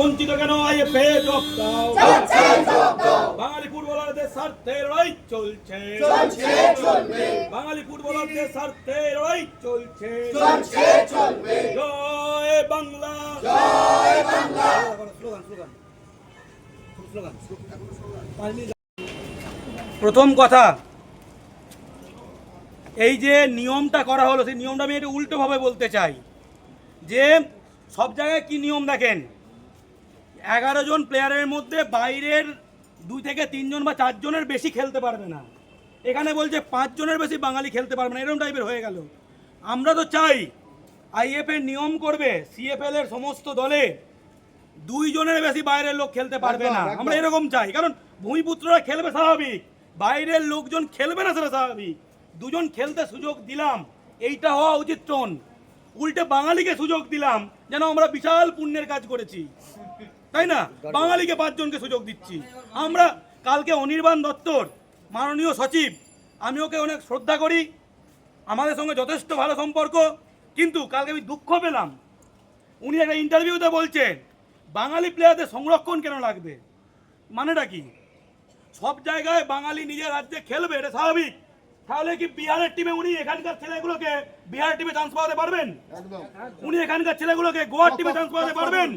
বঞ্চিত কেন? IFA job দাও। বাঙালি ফুটবলারদের স্বার্থে লড়াই চলছে। বাঙালি ফুটবলারদের স্বার্থে লড়াই চলছে। জয় বাংলা। স্লোগান স্লোগান স্লোগান প্রথম কথা এই যে নিয়মটা করা হলো সেই নিয়মটা আমি একটু উল্টোভাবে বলতে চাই। যে সব জায়গায় কি নিয়ম দেখেন? এগারো জন প্লেয়ারের মধ্যে বাইরের দুই থেকে তিনজন বা চারজনের বেশি খেলতে পারবে না। এখানে বলছে পাঁচজনের বেশি বাঙালি খেলতে পারবে না এরকম টাইপের হয়ে গেল। আমরা তো চাই আইএফ এর নিয়ম করবে সিএফএল এর সমস্ত দলে দুইজনের বেশি বাইরের লোক খেলতে পারবে না। আমরা এরকম চাই কারণ ভূমিপুত্ররা খেলবে স্বাভাবিক বাইরের লোকজন খেলবে না সেটা স্বাভাবিক। দুজন খেলতে সুযোগ দিলাম এইটা হওয়া উচিত টোন উল্টে বাঙালিকে সুযোগ দিলাম যেন আমরা বিশাল পুণ্যের কাজ করেছি। তাই না? বাঙালিকে পাঁচজনকে সুযোগ দিচ্ছি। আমরা কালকে অনির্বাণ দত্তর মাননীয় সচিব আমি ওকে অনেক শ্রদ্ধা করি আমাদের সঙ্গে যথেষ্ট ভালো সম্পর্ক কিন্তু কালকে আমি দুঃখ পেলাম। উনি একটা ইন্টারভিউতে বলছেন বাঙালি প্লেয়ারদের সংরক্ষণ কেন লাগবে? মানেটা কি? সব জায়গায় বাঙালি নিজের রাজ্যে খেলবে এটা স্বাভাবিক। তাহলে কি বিহারের টিমে উনি এখানকার ছেলেগুলোকে বিহার টিমে চান্স পাওয়াতে পারবেন? উনি এখানকার ছেলেগুলোকে গোয়ার টিমে চান্স পাওয়াতে পারবেন?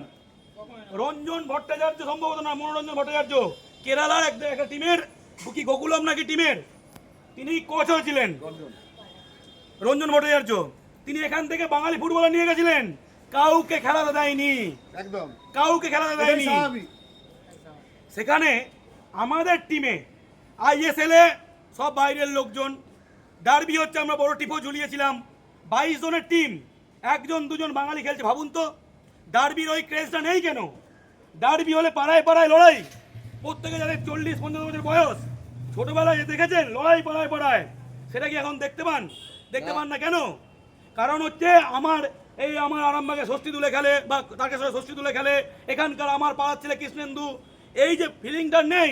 রঞ্জন ভট্টাচার্য সম্ভবত না মনোরঞ্জন ভট্টাচার্য। কেরালার এক- একটা টিমের কি গোকুলম নাকি টিমের? তিনি কোচ হয়েছিলেন রঞ্জন ভট্টাচার্য তিনি এখান থেকে বাঙালি ফুটবলার নিয়ে গেছিলেন। কাউকে খেলাতে দেয়নি। একদম। কাউকে খেলাতে দেয়নি। সেখানে আমাদের টিমে আইএসএল এ সব বাইরের লোকজন ডার্বি হচ্ছে আমরা বড় টিপও ঝুলিয়েছিলাম। বাইশ জনের টিম একজন দুজন বাঙালি খেলছে। ভাবুন তো ডার্বির ওই ক্রেজটা নেই কেন? ডার্বি হলে পাড়ায় পাড়ায় লড়াই। প্রত্যেকে যাদের চল্লিশ পঞ্চাশ বছর বয়স। ছোটবেলায় দেখেছেন লড়াই পাড়ায় পাড়ায়। সেটা কি এখন দেখতে পান? দেখতে পান না কেন? কারণ হচ্ছে আমার এই আমার আরামবাগে ষষ্ঠী তুলে খেলে বা তারকেশ্বরে ষষ্ঠী তুলে খেলে এখানকার আমার পাড়ার ছেলে কৃষ্ণেন্দু এই যে ফিলিংটা নেই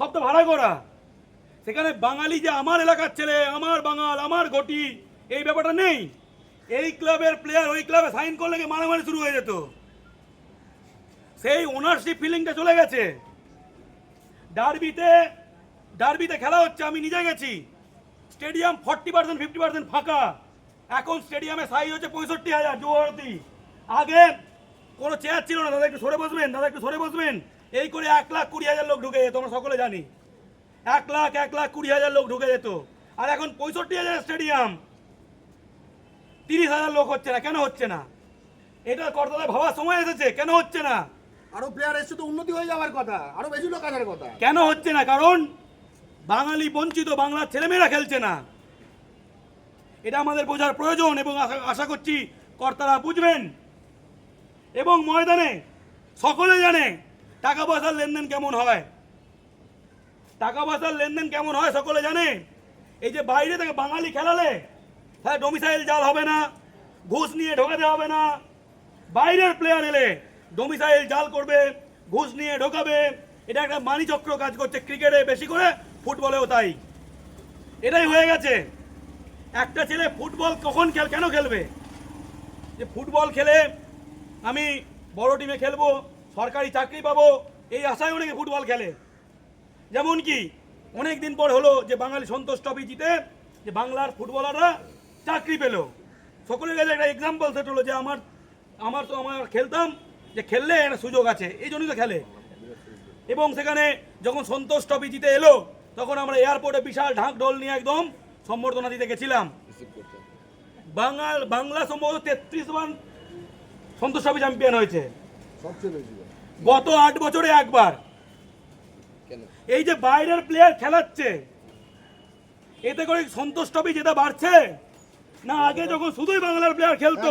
সব তো ভাড়া করা। সেখানে বাঙালি যে আমার এলাকার ছেলে আমার বাঙাল আমার ঘটি এই ব্যাপারটা নেই। এই ক্লাবের প্লেয়ার ওই ক্লাবে সাইন করলে কি মারামারি শুরু হয়ে যেত? সেই ওনারশিপ ফিলিংটা চলে গেছে। ডার্বিতে ডার্বিতে খেলা হচ্ছে, আমি নিজে গেছি। Stadium forty percent fifty percent ফাঁকা। এখন স্টেডিয়ামে সাইজ হচ্ছে পঁয়ষট্টি হাজার যুবভারতী আগে কোনো চেয়ার ছিল না, দাদা একটু সরে বসবেন, দাদা একটু সরে বসবেন। এই করে এক লাখ কুড়ি হাজার লোক ঢুকে যেত আমরা সকলে জানি। এক লাখ এক লাখ কুড়ি হাজার লোক ঢুকে যেত। আর এখন পঁয়ষট্টি হাজার স্টেডিয়াম তিরিশ হাজার লোক হচ্ছে না, কেন হচ্ছে না? এটা কর্তাদের ভাবার সময় এসেছে, কেন হচ্ছে না? আরও প্লেয়ার এসে তো উন্নতি হয়ে যাওয়ার কথা, আরও বেশি লোক আসার কথা। কেন হচ্ছে না? কারণ বাঙালি বঞ্চিত বাংলার ছেলেমেয়েরা খেলছে না। এটা আমাদের বোঝার প্রয়োজন এবং আশা- আশা করছি কর্তারা বুঝবেন। এবং ময়দানে সকলে জানে টাকা পয়সার লেনদেন কেমন হয়। টাকা পয়সার লেনদেন কেমন হয় সকলে জানে। এই যে বাইরে থেকে বাঙালি খেলালে হ্যাঁ ডোমিসাইল জাল হবে না, ঘুষ নিয়ে ঢোকাতে হবে না। বাইরের প্লেয়ার এলে ডোমিসাইল জাল করবে, ঘুষ নিয়ে ঢোকাবে। এটা একটা মানিচক্র কাজ করছে ক্রিকেটে বেশি করে, ফুটবলেও তাই। এটাই হয়ে গেছে। একটা ছেলে ফুটবল কখন খেল, কেন খেলবে? যে ফুটবল খেলে আমি বড় টিমে খেলব, সরকারি চাকরি পাবো, এই আশায় অনেকে ফুটবল খেলে। যেমন কি অনেক দিন পর হলো যে বাঙালি সন্তোষ ট্রফি জিতে, যে বাংলার ফুটবলাররা চাকরি পেল। সকলের কাছে একটা এক্সাম্পল সেট হলো যে আমার আমার তো আমার খেলতাম যে খেললে একটা সুযোগ আছে এই জন্যই তো খেলে। এবং সেখানে যখন সন্তোষ ট্রফি জিতে এলো তখন আমরা এয়ারপোর্টে বিশাল ঢাক ঢোল নিয়ে একদম সম্বর্ধনা দিতে গেছিলাম। বাঙাল বাংলা সম্ভবত তেত্রিশ বার সন্তোষ ট্রফি চ্যাম্পিয়ন হয়েছে। গত আট বছরে একবার। এই যে বাইরের প্লেয়ার খেলাচ্ছে এতে করে সন্তোষ ট্রফি যেটা বাড়ছে? না আগে যখন শুধুই বাংলার প্লেয়ার খেলতো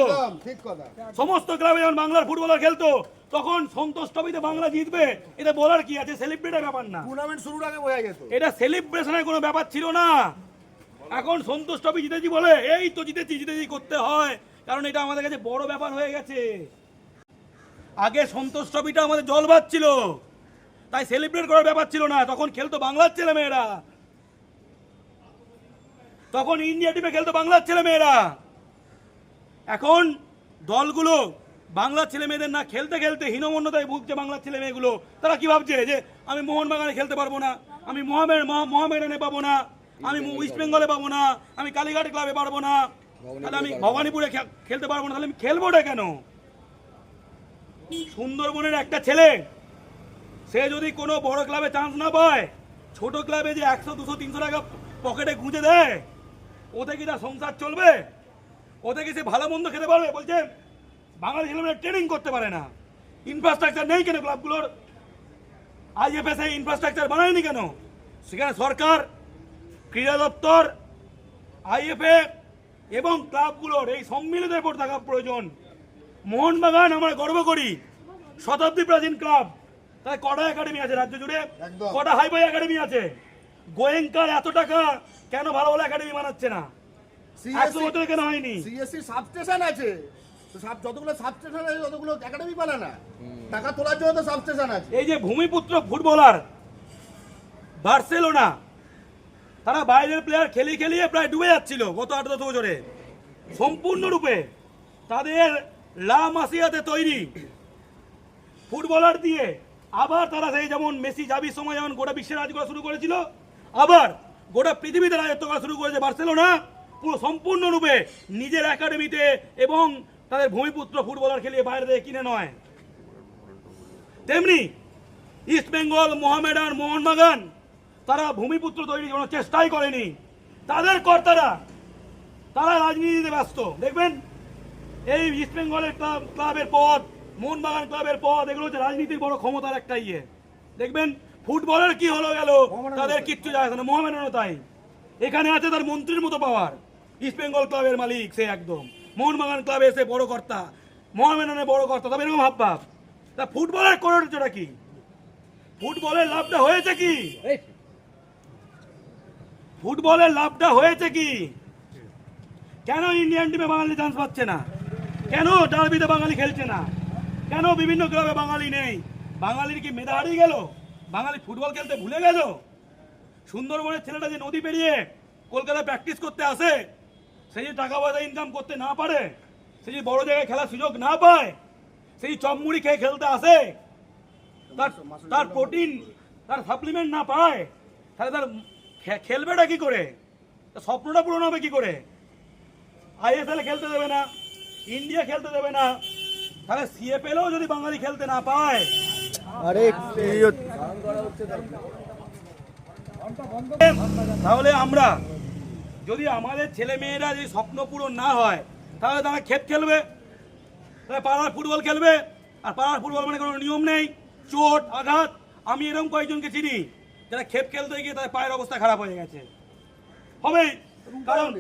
সমস্ত ক্লাবে যখন বাংলার ফুটবলার খেলতো তখন সন্তোষ ট্রফিতে বাংলা জিতবে এটা বলার কি আছে? সেলিব্রেটের ব্যাপার না। টুর্নামেন্ট শুরুর আগে বোঝা যেত এটা সেলিব্রেশনের কোনো ব্যাপার ছিল না। এখন সন্তোষ ট্রফি জিতেছি বলে এই তো জিতেছি জিতেছি করতে হয়। কারণ এটা আমাদের কাছে বড় ব্যাপার হয়ে গেছে। আগে সন্তোষ ট্রফিটা আমাদের জল ছিল তাই সেলিব্রেট করার ব্যাপার ছিল না। তখন খেলতো বাংলার ছেলে মেয়েরা তখন ইন্ডিয়া টিমে খেলতো বাংলার ছেলে মেয়েরা এখন দলগুলো বাংলার ছেলে মেয়েদের না, খেলতে খেলতে হীনমন্যতায় ভুগছে বাংলার ছেলে মেয়েগুলো তারা কি ভাবছে যে, আমি মোহনবাগানে খেলতে পারব না, আমি মোহামেড মোহামেডানে পাবো না, আমি ইস্ট বেঙ্গলে পাবো না, আমি কালীঘাট ক্লাবে পারব না, তাহলে আমি ভবানীপুরে খেলতে পারব না, তাহলে আমি খেলবোটা কেন? সুন্দরবনের একটা ছেলে, সে যদি কোনো বড় ক্লাবে চান্স না পায়, ছোট ক্লাবে যে একশো, দুশো, তিনশো টাকা পকেটে গুঁজে দেয় ওতে কি তার সংসার চলবে? ওতে কি সে ভালো মন্দ খেতে পারবে? বলছে বাঙালি ছেলেমেয়েরা ট্রেনিং করতে পারে না। ইনফ্রাস্ট্রাকচার নেই কেন ক্লাবগুলোর আইএফএস এই ইনফ্রাস্ট্রাকচার বানায়নি কেন? সেখানে সরকার ক্রীড়া দপ্তর আইএফএ এবং ক্লাবগুলোর এই সম্মিলিত এফোর্ট থাকা প্রয়োজন। মোহনবাগান আমরা গর্ব করি। শতাব্দী প্রাচীন ক্লাব তাই কটা একাডেমি আছে রাজ্য জুড়ে? কটা হাইফাই একাডেমি আছে? গোয়েঙ্কার এত টাকা কেন ভালো ভালো একাডেমি বানাচ্ছে না? একশো বছরে কেন হয়নি? সিএসসি সাবস্টেশন আছে। তো সাব যতগুলো সাবস্টেশন আছে ততগুলো একাডেমি বানা না। টাকা তোলার জন্য তো সাবস্টেশন আছে। এই যে ভূমিপুত্র ফুটবলার বার্সেলোনা তারা বাইরের প্লেয়ার খেলে খেলিয়ে প্রায় ডুবে যাচ্ছিল গত আট দশ বছরে। সম্পূর্ণরূপে তাদের লা মাসিয়াতে তৈরি। ফুটবলার দিয়ে আবার তারা সেই যেমন মেসি জাবির সময় যেমন গোটা বিশ্বের রাজ করা শুরু করেছিল আবার গোটা পৃথিবীতে রাজত্ব করা শুরু করেছে বার্সেলোনা। পুরো সম্পূর্ণরূপে নিজের একাডেমিতে এবং তাদের ভূমিপুত্র ফুটবলার খেলিয়ে বাইরে থেকে কিনে নয়। তেমনি ইস্ট বেঙ্গল, মোহামেডান মোহনবাগান, তারা ভূমিপুত্র তৈরির কোনো চেষ্টাই করেনি। তাদের কর্তারা, তারা রাজনীতিতে ব্যস্ত। দেখবেন, এই ইস্ট বেঙ্গলের ক্লাব, ক্লাবের পদ, মোহনবাগান ক্লাবের পদ, এগুলো হচ্ছে রাজনীতির বড় ক্ষমতার একটা ইয়ে। দেখবেন ফুটবলের কি হলো গেল? তাদের কিচ্ছু যায় না। মোহামেডানও তাই এখানে আছে তার মন্ত্রীর মতো পাওয়ার ইস্ট বেঙ্গল ক্লাবের মালিক সে একদম। মোহনবাগান ক্লাবে এসে বড় কর্তা। মোহামেডানের বড় কর্তা। তবে এরকম ভাব ভাব। তা ফুটবলের করেটা কি? ফুটবলের লাভটা হয়েছে কি? ফুটবলের লাভটা হয়েছে কি? কেন ইন্ডিয়ান টিমে বাঙালি চান্স পাচ্ছে না? কেন ডার্বিতে বাঙালি খেলছে না? কেন বিভিন্ন ক্লাবে বাঙালি নেই? বাঙালির কি মেধা হারিয়ে গেল? বাঙালি ফুটবল খেলতে ভুলে গেল সুন্দরবনের ছেলেটা যে নদী পেরিয়ে কলকাতায় প্র্যাকটিস করতে আসে, সে যে টাকা পয়সা ইনকাম করতে না পারে, সে যে বড় জায়গায় খেলার সুযোগ না পায় সেই চপমুড়ি খেয়ে খেলতে আসে, তার তার প্রোটিন তার সাপ্লিমেন্ট না পায়, তাহলে তার খেলবেটা কি করে? তার স্বপ্নটা পূরণ হবে কি করে? আইএসএল খেলতে দেবে না ইন্ডিয়া খেলতে দেবে না, তাহলে সিএফএলও যদি বাঙালি খেলতে না পায় আরে তাহলে আমরা, যদি আমাদের ছেলে মেয়েরা যদি স্বপ্ন পূরণ না হয়, তাহলে তারা ক্ষেত খেলবে পাড়ার ফুটবল খেলবে, আর পাড়ার ফুটবল মানে কোনো নিয়ম নেই, চোট, আঘাত, আমি এরকম কয়েকজনকে চিনি, যারা ক্ষেপ খেলতে গিয়ে তাদের পায়ের অবস্থা খারাপ হয়ে গেছে। হবে? কারণ,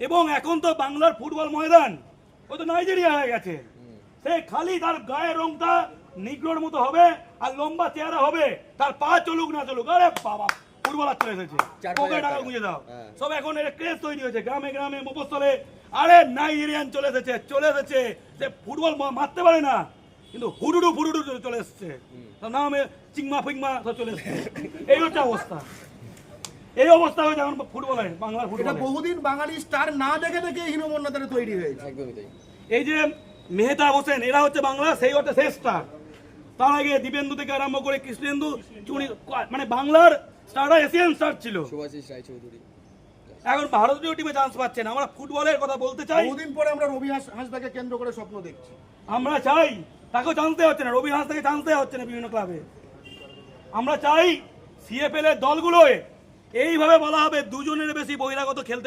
এবং এখন তো বাংলার ফুটবল ময়দান, ও তো নাইজেরিয়া হয়ে গেছে। সে খালি তার গায়ের রংটা নিগ্রোর মতো হবে আর লম্বা চেহারা হবে। তার পা চলুক না চলুক। আরে বাবা ফুটবলার চলে এসেছে। টাকা। গুঁজে দাও। হ্যাঁ। সব এখন এটা ক্রেজ তৈরি হয়েছে গ্রামে গ্রামে মফস্বলে। আরে নাইজেরিয়ান চলে এসেছে চলে এসেছে। সে ফুটবল মারতে পারে না কিন্তু হুডুডু ফুডুডু চলে এসেছে। তার নামে চিংমা ফিংমা সব চলে এসেছে। এই হচ্ছে অবস্থা। এই অবস্থা হয়েছে এখন ফুটবলের বাংলার এটা ফুটবলের বহুদিন বাঙালি স্টার না দেখে দেখে হীনমন্যতাটা তৈরি হয়েছে। একদমই তাই। এই যে মেহতা হোসেন এরা হচ্ছে বাংলা সেই হচ্ছে শেষ স্টার তার আগে দীপেন্দু থেকে আরম্ভ করে কৃষ্ণেন্দু চুনি মানে বাংলার স্টাররা এশিয়ান স্টার ছিল। সুভাষিস রায়চৌধুরী এখন ভারতীয় টিমে চান্স পাচ্ছে না। আমরা ফুটবলের কথা বলতে চাই। বহুদিন পরে আমরা রবি হাঁস হাঁসদাকে কেন্দ্র করে স্বপ্ন দেখছি। আমরা চাই তাকেও চান্স দেওয়া হচ্ছে না। রবি হাঁস থেকে চান্স দেওয়া হচ্ছে না বিভিন্ন ক্লাবে আমরা চাই সিএফএল এর দলগুলোয় এইভাবে বলা হবে দুজনের বেশি বহিরাগত খেলতে